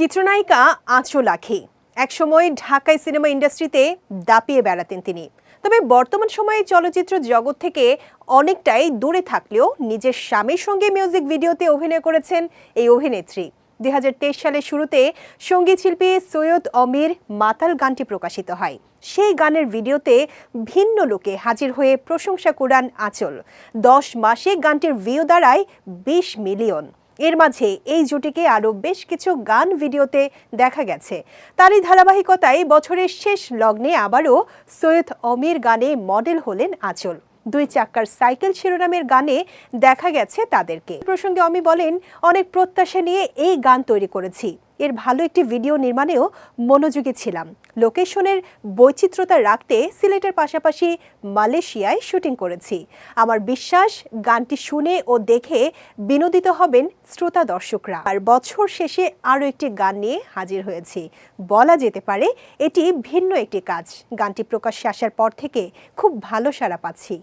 চিত্রনায়িকা আঁচল আখি। একসময় ঢাকায় সিনেমা ইন্ডাস্ট্রিতে দাপিয়ে বেড়াতেন তিনি। তবে বর্তমান সময়ে চলচ্চিত্র জগৎ থেকে অনেকটাই দূরে থাকলেও নিজের স্বামীর সঙ্গে মিউজিক ভিডিওতে অভিনয় করেছেন এই অভিনেত্রী। দুই হাজার তেইশ সালের শুরুতে সংগীত শিল্পী সৈয়দ অমির মাতাল গানটি প্রকাশিত হয়। সেই গানের ভিডিওতে ভিন্ন লোকে হাজির হয়ে প্রশংসা কুড়ান আঁচল। দশ মাসে গানটির ভিউ দাঁড়ায় বিশ মিলিয়ন। এর মাঝে এই জুটিকে আরও বেশ কিছু গান ভিডিওতে দেখা গেছে। তারই ধারাবাহিকতায় বছরের শেষ লগ্নে আবারও সৈয়দ অমির গানে মডেল হলেন আচল। দুই চাক্কার সাইকেল শিরোনামের গানে দেখা গেছে তাদেরকে। প্রসঙ্গে অমি বলেন, অনেক প্রত্যাশা নিয়ে এই গান তৈরি করেছি। এর ভালো একটি ভিডিও নির্মাণেও মনোযোগী ছিলাম। লোকেশনের বৈচিত্র্যতা রাখতে সিলেটের পাশাপাশি মালয়েশিয়ায় শুটিং করেছি। আমার বিশ্বাস, গানটি শুনে ও দেখে বিনোদিত হবেন শ্রোতা দর্শকরা। আর বছর শেষে আরও একটি গান নিয়ে হাজির হয়েছি। বলা যেতে পারে, এটি ভিন্ন একটি কাজ। গানটি প্রকাশ্যে আসার পর থেকে খুব ভালো সাড়া পাচ্ছি।